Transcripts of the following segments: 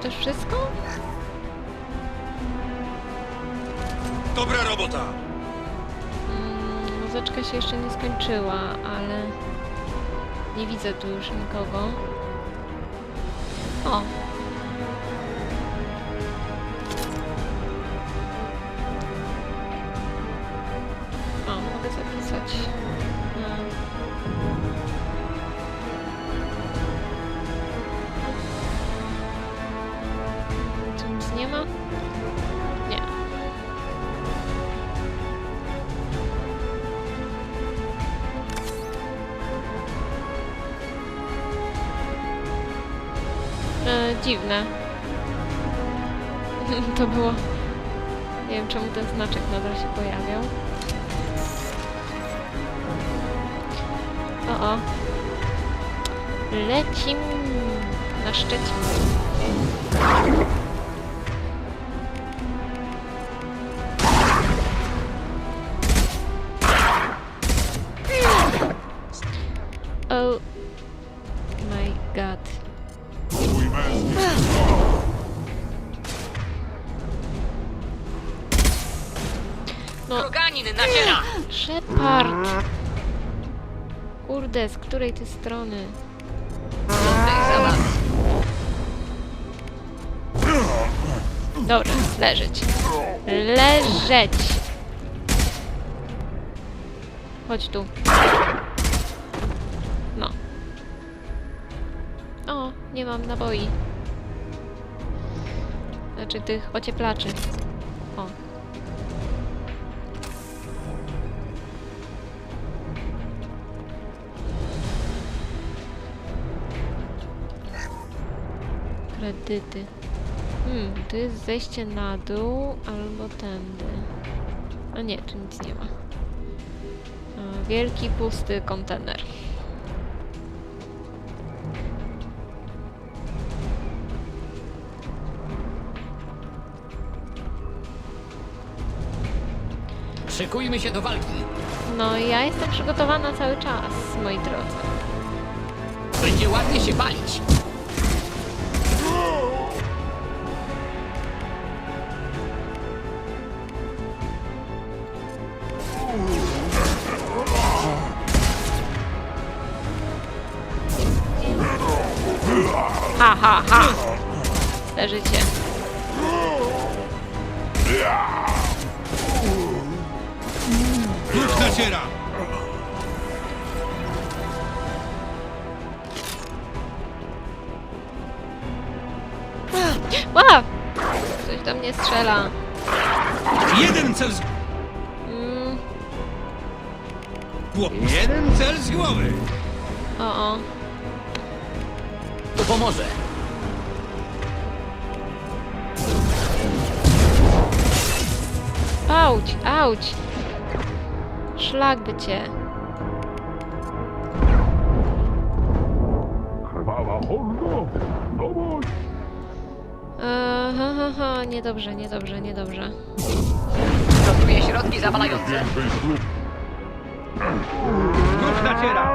To już wszystko? Dobra robota! Mm, muzyczka się jeszcze nie skończyła, ale nie widzę tu już nikogo. O! Dziwne. to było... Nie wiem czemu ten znaczek nadal się pojawiał. O, o. Lecim na Szczecin. No, Kroganin! Shepard! Kurde, z której ty strony? Dobra, leżeć. Leżeć! Chodź tu. No. O, nie mam naboi. Znaczy tych ocieplaczy. Kredyty. Hmm, to jest zejście na dół albo tędy. A nie, tu nic nie ma. A, Wielki, pusty kontener. Szykujmy się do walki. No i ja jestem przygotowana cały czas, moi drodzy. Będzie ładnie się palić. Ha, ha, ha! Leżycie. Ruch naciera! Ła! Coś do mnie strzela. Jeden cel z... Mm. Jeden cel z głowy! o, o. To pomoże. Auć, auć! Szlak by cię. Krwawa hordo! Dowódź! Eee, ha, ha, ha, niedobrze, niedobrze, niedobrze. Stosuję środki zawalające. Więcej naciera!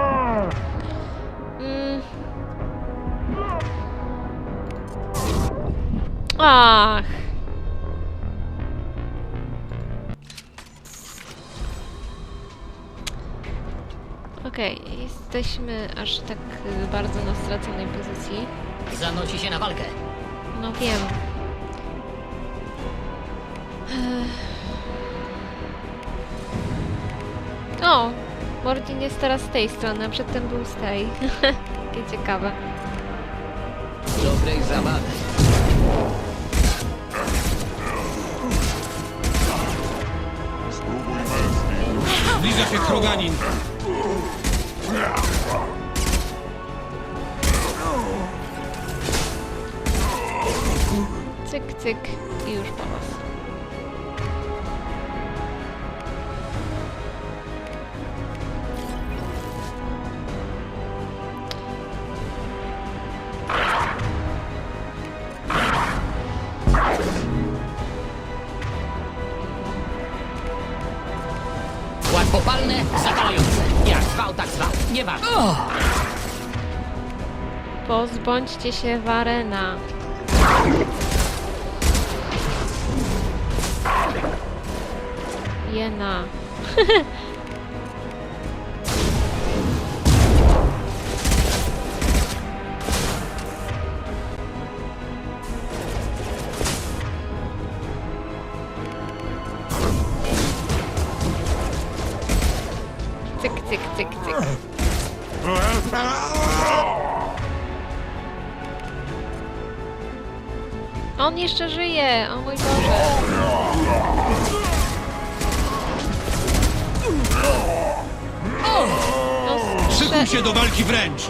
Ach. Okej, jesteśmy aż tak y, bardzo na straconej pozycji. Zanosi się na walkę. No wiem. O! Mordin jest teraz z tej strony, a przedtem był z tej. Takie ciekawe. Dobrej zabawy. Zbliża się kroganin! Cyk, cyk i już po was. Popalne, zapalające. Jak zwał, tak zwał. Nie ma. Pozbądźcie się Warena. Jena. On jeszcze żyje! O mój Boże! No, Szykuj strze- się do walki wręcz!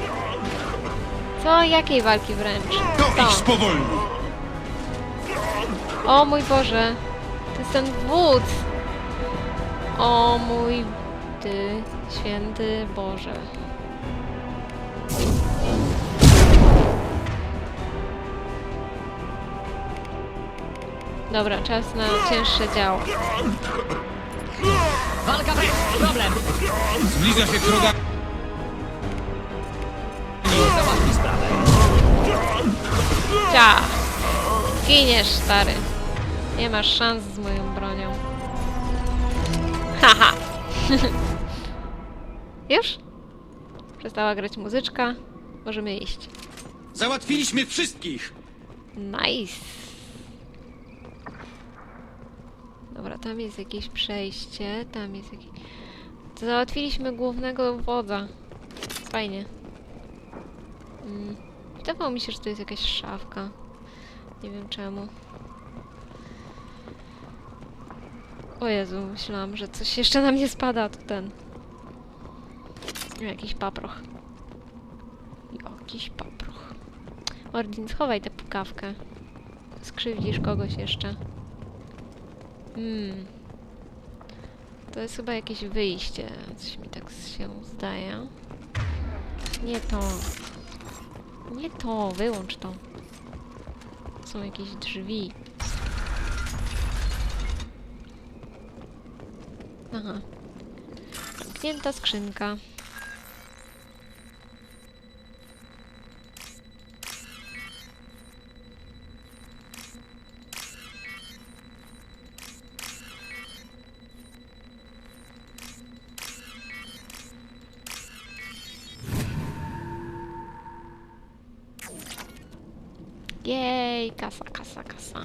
Co? Jakiej walki wręcz? To ich spowolni! O mój Boże! To jest ten wódz! O mój ty święty Boże. Dobra, czas na cięższe działo. Walka wręcz! Problem! Zbliża się kroga... Załatwi sprawę. Cia! Giniesz, stary. Nie masz szans z moją bronią. Haha! Już? Przestała grać muzyczka. Możemy iść. Załatwiliśmy wszystkich! Nice! Dobra, tam jest jakieś przejście, tam jest jakieś... Załatwiliśmy głównego wodza. Fajnie. Mm. Wydawało mi się, że to jest jakaś szafka. Nie wiem czemu. O Jezu, myślałam, że coś jeszcze na mnie spada, to ten. Jakiś paproch. Jakiś paproch. Ordin, schowaj tę pukawkę. Skrzywdzisz kogoś jeszcze. Hmm. To jest chyba jakieś wyjście. Coś mi tak się zdaje. Nie to. Nie to, wyłącz to. Są jakieś drzwi. Aha. Zamknięta skrzynka. Kasa, kasa, kasa.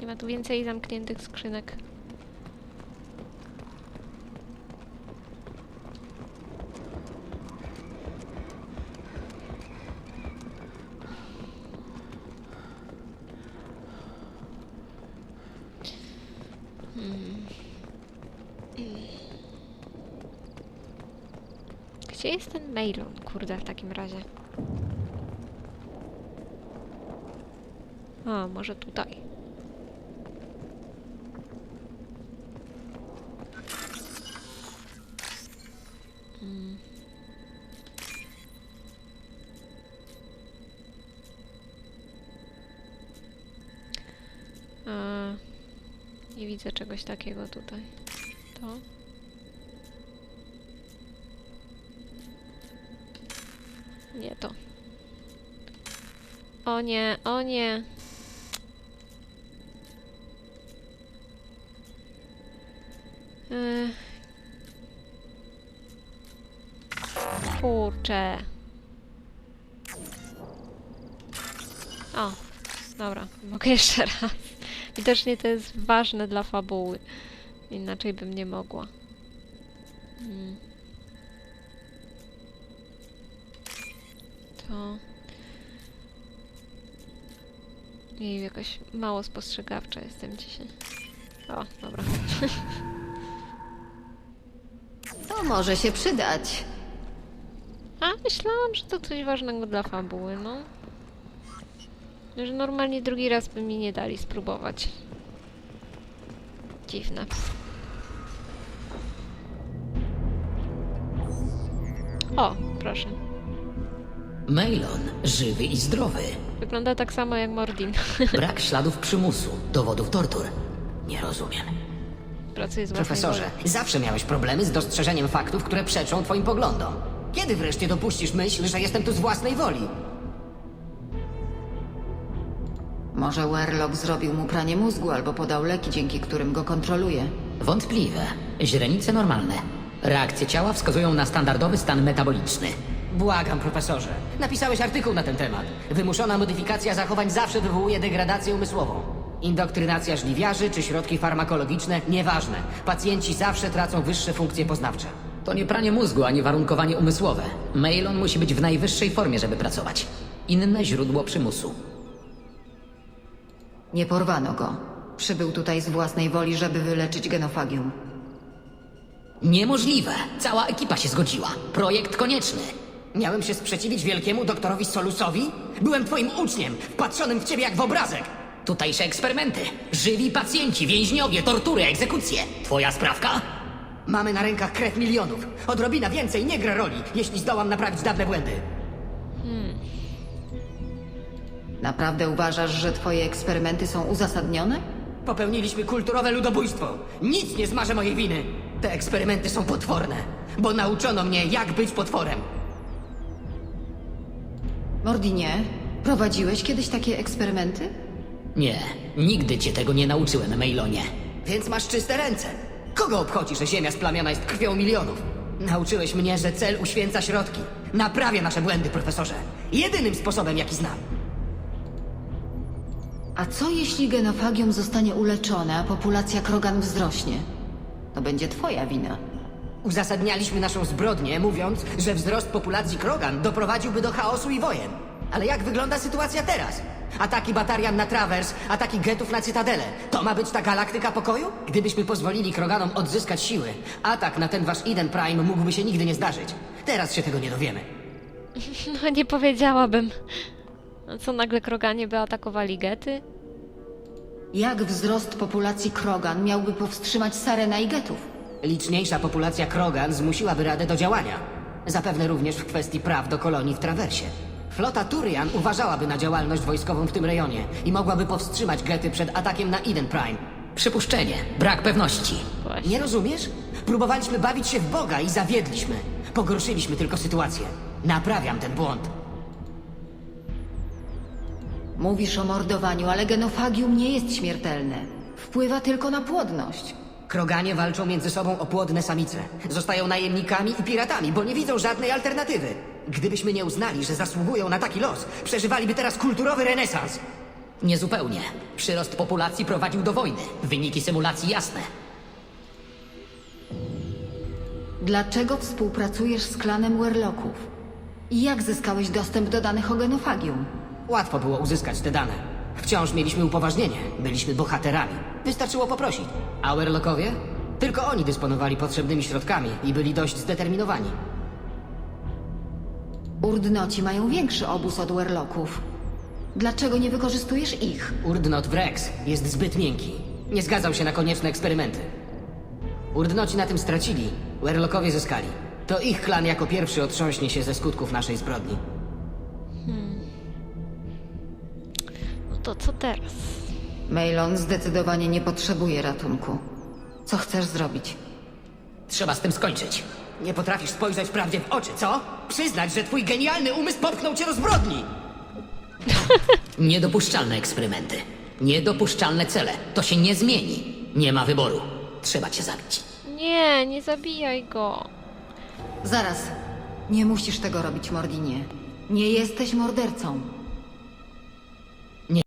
Nie ma tu więcej zamkniętych skrzynek. Hmm. Gdzie jest ten mailon, kurde, w takim razie? A, może tutaj. Mm. A, nie widzę czegoś takiego tutaj. To? Nie to. O nie, o nie. Ech. Kurczę. O, dobra, mogę jeszcze raz. Widocznie to jest ważne dla fabuły. Inaczej bym nie mogła. Mm. To... I jakoś mało spostrzegawcza jestem dzisiaj. O, dobra. Może się przydać. A, myślałam, że to coś ważnego dla fabuły, no. Że normalnie drugi raz by mi nie dali spróbować. Dziwne. O, proszę. Mailon, żywy i zdrowy. Wygląda tak samo jak Mordin. Brak śladów przymusu, dowodów tortur. Nie rozumiem. Pracuje z własnej Profesorze, woli. zawsze miałeś problemy z dostrzeżeniem faktów, które przeczą twoim poglądom. Kiedy wreszcie dopuścisz myśl, że jestem tu z własnej woli? Może Werlock zrobił mu pranie mózgu albo podał leki, dzięki którym go kontroluje. Wątpliwe. Źrenice normalne. Reakcje ciała wskazują na standardowy stan metaboliczny. Błagam, profesorze. Napisałeś artykuł na ten temat. Wymuszona modyfikacja zachowań zawsze wywołuje degradację umysłową. Indoktrynacja żliwiarzy czy środki farmakologiczne, nieważne. Pacjenci zawsze tracą wyższe funkcje poznawcze. To nie pranie mózgu, ani warunkowanie umysłowe. Mailon musi być w najwyższej formie, żeby pracować. Inne źródło przymusu. Nie porwano go. Przybył tutaj z własnej woli, żeby wyleczyć genofagium. Niemożliwe! Cała ekipa się zgodziła. Projekt konieczny. Miałem się sprzeciwić wielkiemu doktorowi Solusowi? Byłem twoim uczniem, wpatrzonym w ciebie jak w obrazek. Tutejsze eksperymenty. Żywi pacjenci, więźniowie, tortury, egzekucje. Twoja sprawka? Mamy na rękach krew milionów. Odrobina więcej nie gra roli, jeśli zdołam naprawić dawne błędy. Naprawdę uważasz, że twoje eksperymenty są uzasadnione? Popełniliśmy kulturowe ludobójstwo. Nic nie zmaże mojej winy. Te eksperymenty są potworne, bo nauczono mnie, jak być potworem. Mordinie, prowadziłeś kiedyś takie eksperymenty? Nie, nigdy cię tego nie nauczyłem, Mailonie. Więc masz czyste ręce. Kogo obchodzi, że Ziemia splamiona jest krwią milionów? Nauczyłeś mnie, że cel uświęca środki. Naprawia nasze błędy, profesorze. Jedynym sposobem, jaki znam. A co jeśli genofagium zostanie uleczone, a populacja krogan wzrośnie? To będzie twoja wina. Uzasadnialiśmy naszą zbrodnię, mówiąc, że wzrost populacji Krogan doprowadziłby do chaosu i wojen. Ale jak wygląda sytuacja teraz? Ataki batarian na Travers, ataki getów na Cytadelę. To ma być ta galaktyka pokoju? Gdybyśmy pozwolili Kroganom odzyskać siły, atak na ten wasz Eden Prime mógłby się nigdy nie zdarzyć. Teraz się tego nie dowiemy. No nie powiedziałabym. A co nagle kroganie by atakowali gety? Jak wzrost populacji krogan miałby powstrzymać Sarena i getów? Liczniejsza populacja Krogan zmusiłaby Radę do działania. Zapewne również w kwestii praw do kolonii w Trawersie. Flota Turian uważałaby na działalność wojskową w tym rejonie i mogłaby powstrzymać gety przed atakiem na Eden Prime. Przypuszczenie, brak pewności. Właśnie. Nie rozumiesz? Próbowaliśmy bawić się w Boga i zawiedliśmy. Pogorszyliśmy tylko sytuację. Naprawiam ten błąd. Mówisz o mordowaniu, ale genofagium nie jest śmiertelne. Wpływa tylko na płodność. Kroganie walczą między sobą o płodne samice. Zostają najemnikami i piratami, bo nie widzą żadnej alternatywy. Gdybyśmy nie uznali, że zasługują na taki los, przeżywaliby teraz kulturowy renesans. Niezupełnie. Przyrost populacji prowadził do wojny. Wyniki symulacji jasne. Dlaczego współpracujesz z klanem Werlocków? I jak zyskałeś dostęp do danych o genofagium? Łatwo było uzyskać te dane. Wciąż mieliśmy upoważnienie. Byliśmy bohaterami. Wystarczyło poprosić. A Werlockowie? Tylko oni dysponowali potrzebnymi środkami i byli dość zdeterminowani. Urdnoci mają większy obóz od Werlocków. Dlaczego nie wykorzystujesz ich? Urdnot Wrex jest zbyt miękki. Nie zgadzał się na konieczne eksperymenty. Urdnoci na tym stracili, Werlockowie zyskali. To ich klan jako pierwszy otrząśnie się ze skutków naszej zbrodni. No to co teraz? Mailon zdecydowanie nie potrzebuje ratunku. Co chcesz zrobić? Trzeba z tym skończyć. Nie potrafisz spojrzeć prawdzie w oczy, co? Przyznać, że twój genialny umysł popchnął cię do zbrodni! Niedopuszczalne eksperymenty. Niedopuszczalne cele. To się nie zmieni. Nie ma wyboru. Trzeba cię zabić. Nie, nie zabijaj go. Zaraz. Nie musisz tego robić, Mordinie. Nie jesteś mordercą.